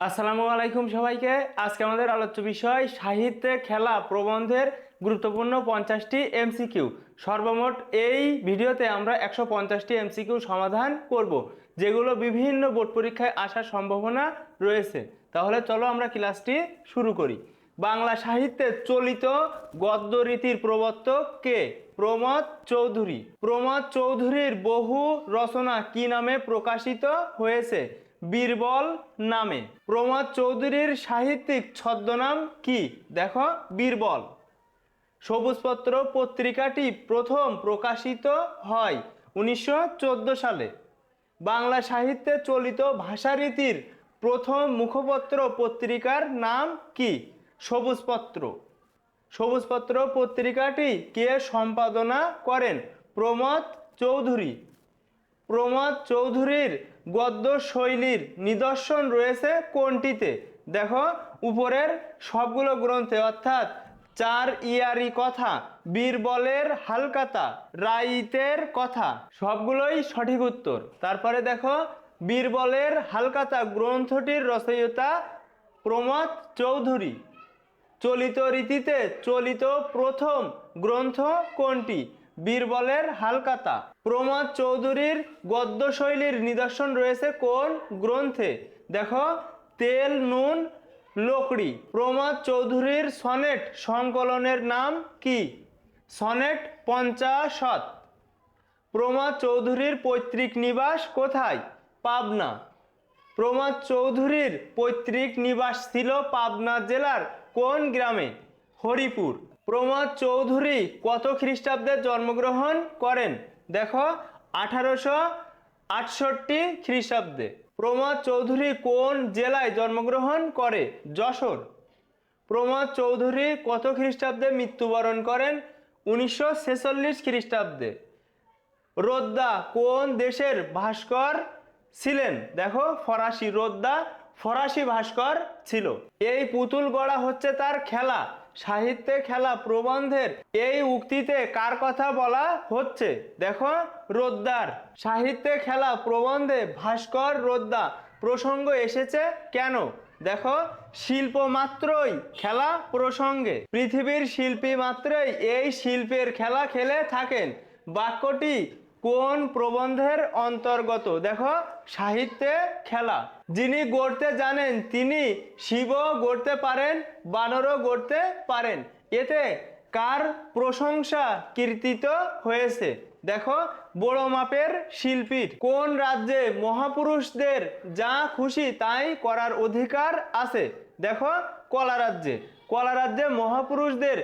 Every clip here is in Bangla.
আসসালামু আলাইকুম সবাইকে। আজকে আমাদের আলোচ্য বিষয়, সাহিত্যে খেলা প্রবন্ধের গুরুত্বপূর্ণ পঞ্চাশটি এমসিকিউ সর্বমোট এই ভিডিওতে আমরা একশো পঞ্চাশটি এমসিকিউ সমাধান করব, যেগুলো বিভিন্ন বোর্ড পরীক্ষায় আসার সম্ভাবনা রয়েছে। তাহলে চলো আমরা ক্লাসটি শুরু করি। বাংলা সাহিত্যে চলিত গদ্য রীতির প্রবর্তক কে? প্রমথ চৌধুরী। প্রমথ চৌধুরীর বহু রচনা কি নামে প্রকাশিত হয়েছে? বীরবল নামে। প্রমথ চৌধুরীর সাহিত্যিক ছদ্মনাম কি? দেখো, বীরবল। সবুজপত্র পত্রিকাটি প্রথম প্রকাশিত হয় উনিশশো চোদ্দ সালে। বাংলা সাহিত্যে চলিত ভাষারীতির প্রথম মুখপত্র পত্রিকার নাম কি? সবুজপত্র। সবুজপত্র পত্রিকাটি কে সম্পাদনা করেন? প্রমোদ চৌধুরী। প্রমোদ চৌধুরীর গদ্য শৈলীর নিদর্শন রয়েছে কোনটিতে? দেখো, উপরের সবগুলো গ্রন্থে, অর্থাৎ চার ইয়ারি কথা, বীরবলের হালকাতা, রাইতের কথা, সবগুলোই সঠিক উত্তর। তারপরে দেখো, বীরবলের হালকাতা গ্রন্থটির রচয়িতা প্রমোদ চৌধুরী। চলিত রীতিতে চলিত প্রথম গ্রন্থ কোনটি? বীরবলের হালকাতা। প্রমথ চৌধুরীর গদ্যশৈলীর নিদর্শন রয়েছে কোন গ্রন্থে? দেখো, তেল, নুন, লোকড়ি। প্রমথ চৌধুরীর সনেট সংকলনের নাম কি? সনেট পঞ্চাশত। প্রমথ চৌধুরীর পৈতৃক নিবাস কোথায়? পাবনা। প্রমথ চৌধুরীর পৈতৃক নিবাস ছিল পাবনা জেলার কোন গ্রামে? হরিপুর। প্রমথ চৌধুরী কত খ্রিস্টাব্দে জন্মগ্রহণ করেন? দেখো, আঠারোশো আটষট্টি খ্রিস্টাব্দে। প্রমথ চৌধুরী কোন জেলায় জন্মগ্রহণ করে? যশোর। প্রমথ চৌধুরী কত খ্রিস্টাব্দে মৃত্যুবরণ করেন? উনিশশো ছেচল্লিশ খ্রিস্টাব্দে। রোদ্দা কোন দেশের ভাস্কর ছিলেন? দেখো, ফরাসি রোদ্দা ফরাসি ভাস্কর ছিল। এই পুতুল গড়া হচ্ছে তার খেলা, সাহিত্যে খেলা, প্রবন্ধের। এই উক্তিতে কার কথা বলা হচ্ছে? দেখো, রোদ্দার। সাহিত্যে খেলা, প্রবন্ধে ভাস্কর, রোদ্দা। প্রসঙ্গ এসেছে কেন? দেখো, শিল্প মাত্রই খেলা প্রসঙ্গে। পৃথিবীর শিল্পী মাত্রই এই শিল্পের খেলা খেলে থাকেন। বাক্যটি কোন প্রবন্ধের অন্তর্গত? দেখো, সাহিত্যে খেলা। যিনি গড়তে জানেন, তিনি শিবও গড়তে পারেন, বানরও গড়তে পারেন। এতে কার প্রশংসা কীর্তিত হয়েছে? দেখো বড় মাপের শিল্পীর। কোন রাজ্যে মহাপুরুষদের যা খুশি তাই করার অধিকার আছে? দেখো কলা রাজ্যে কলা রাজ্যে মহাপুরুষদের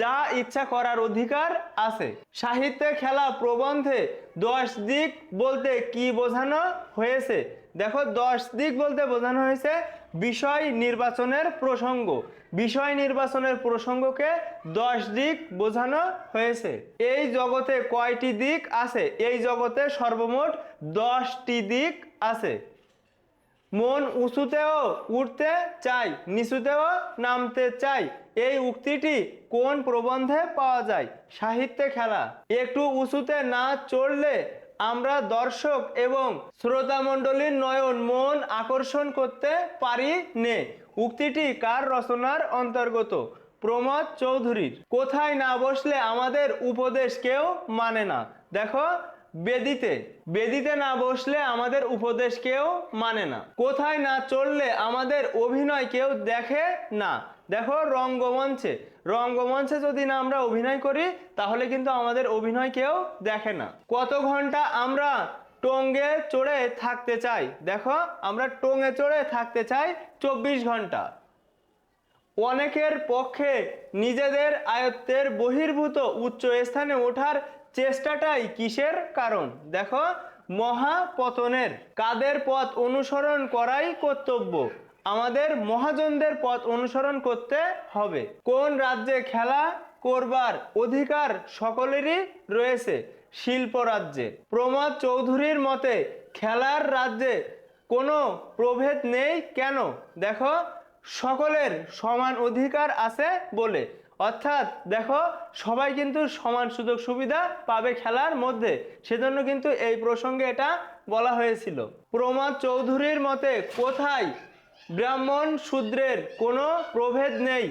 যা ইচ্ছা করার অধিকার আছে। সাহিত্যে খেলা প্রবন্ধে দশ দিক বলতে কি বোঝানো হয়েছে? দেখো, দশ দিক বলতে বোঝানো হয়েছে বিষয় নির্বাচনের প্রসঙ্গ। বিষয় নির্বাচনের প্রসঙ্গকে দশ দিক বোঝানো হয়েছে। এই জগতে কয়টি দিক আছে? এই জগতে সর্বমোট দশটি দিক আছে। মন উঁচুতেও উঠতে চাই, নিচুতেও নামতে চাই। এই উক্তিটি কোন প্রবন্ধে পাওয়া যায়? সাহিত্যে খেলা। একটু উঁচুতে না চড়লে আমরা দর্শক এবং শ্রোতামণ্ডলীর নয়ন, মন আকর্ষণ করতে পারি নে। উক্তিটি কার রচনার অন্তর্গত? প্রমথ চৌধুরীর। কোথায় না বসলে আমাদের উপদেশ কেউ মানে না। দেখো বেদিতে। বেদিতে না বসলে আমাদের উপদেশ কেউ মানে না। কোথায় না চললে আমাদের অভিনয় কেউ দেখে না। দেখো রঙ্গমঞ্চে। রঙ্গমঞ্চে যদি না আমরা অভিনয় করি, তাহলে কিন্তু আমাদের অভিনয় কেউ দেখে না। কত ঘণ্টা আমরা টঙ্গে চড়ে থাকতে চাই? দেখো, আমরা টঙ্গে চড়ে থাকতে চাই চব্বিশ ঘণ্টা। অনেকের পক্ষে নিজেদের আয়ত্তের বহির্ভূত উচ্চ স্থানে ওঠার চেষ্টাটাই কিসের কারণ? দেখো, মহাপতনের, কাদের পথ অনুসরণ করাই কর্তব্য। আমাদের মহাজনদের পথ অনুসরণ করতে হবে। কোন রাজ্যে খেলা করবার অধিকার সকলেরই রয়েছে? শিল্প রাজ্যে প্রমোদ চৌধুরীর মতে, খেলার রাজ্যে কোনো প্রভেদ নেই কেন? দেখো, সকলের সমান অধিকার আছে বলে। অর্থাৎ দেখো, সবাই কিন্তু সমান সুযোগ সুবিধা পাবে খেলার মধ্যে। সেজন্য কিন্তু এই প্রসঙ্গে এটা বলা হয়েছিল। প্রমোদ চৌধুরীর মতে কোথায় ব্রাহ্মণ শূদ্রের কোনো প্রভেদ নেই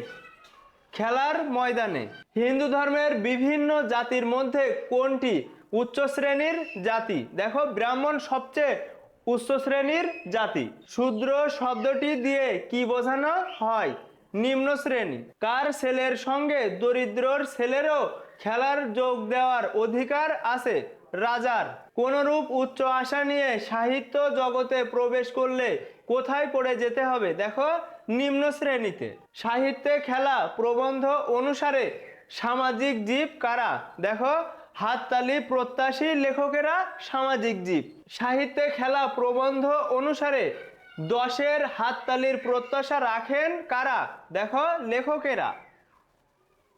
খেলার ময়দানে। হিন্দু ধর্মের বিভিন্ন জাতির মধ্যে কোনটি উচ্চ শ্রেণির জাতি? দেখো, ব্রাহ্মণ সবচেয়ে উচ্চ শ্রেণির জাতি। শূদ্র শব্দটি দিয়ে কি বোঝানো হয়? নিম্ন শ্রেণি। কার ছেলের সঙ্গে দরিদ্রর ছেলেরও খেলার যোগ দেওয়ার অধিকার আছে? রাজার। কোনরূপ উচ্চ আশা নিয়ে সাহিত্য জগতে প্রবেশ করলে কোথায় পড়ে যেতে হবে? দেখো, নিম্ন শ্রেণীতে। সাহিত্যে খেলা প্রবন্ধ অনুসারে সামাজিক জীব কারা? দেখো, হাততালি প্রত্যাশী লেখকেরা সামাজিক জীব। সাহিত্যে খেলা প্রবন্ধ অনুসারে দশের হাততালির প্রত্যাশা রাখেন কারা? দেখো, লেখকেরা।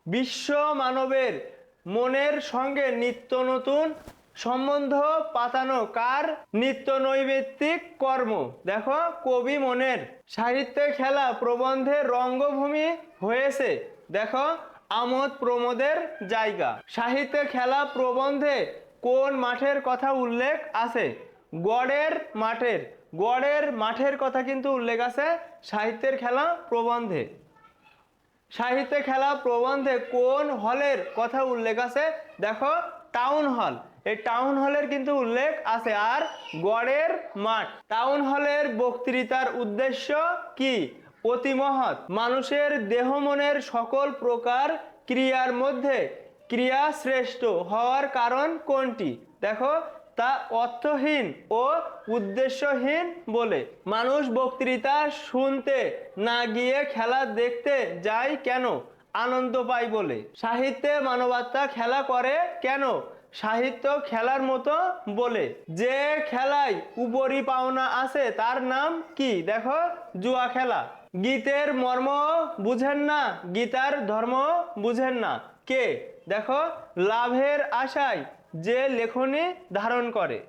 বিশ্ব মানবের মনের সঙ্গে নিত্য নতুন সম্বন্ধ পাতানো কার? নিত্য নৈমিত্তিক কর্ম। দেখো, কবি মনের সাহিত্যে খেলা প্রবন্ধে রঙ্গভূমি হয়েছে। দেখো, আমোদ প্রমোদের জায়গা। সাহিত্যে খেলা প্রবন্ধে কোন মাঠের কথা উল্লেখ আছে? গড়ের মাঠের গড়ের মাঠের কথা কিন্তু উল্লেখ আছে, সাহিত্যের খেলা প্রবন্ধে। সাহিত্যে খেলা প্রবন্ধে কোন হলের কথা উল্লেখ আছে? দেখো, টাউন হল। এই টাউন হলের কিন্তু উল্লেখ আছে। আর গড়ের মাঠ। টাউন হলের বক্তৃতার উদ্দেশ্য কি? অতি মহৎ মানুষের দেহ মনের সকল প্রকার ক্রিয়ার মধ্যে ক্রিয়া শ্রেষ্ঠ হওয়ার কারণ কোনটি? দেখো তা অর্থহীন ও উদ্দেশ্যহীন বলে। মানুষ বক্তৃতা শুনতে না গিয়ে খেলা দেখতে যায় কেন? আনন্দ পায় বলে। সাহিত্যে মানবাত্মা খেলা করে কেন? সাহিত্য খেলার মতো বলে। যে খেলায় উপরি পাওনা আছে তার নাম কি? দেখো, জুয়া খেলা। গীতের মর্ম বুঝেন না, গীতার ধর্ম বুঝেন না। কে? দেখো, লাভের আশায় যে লেখনী ধারণ করে।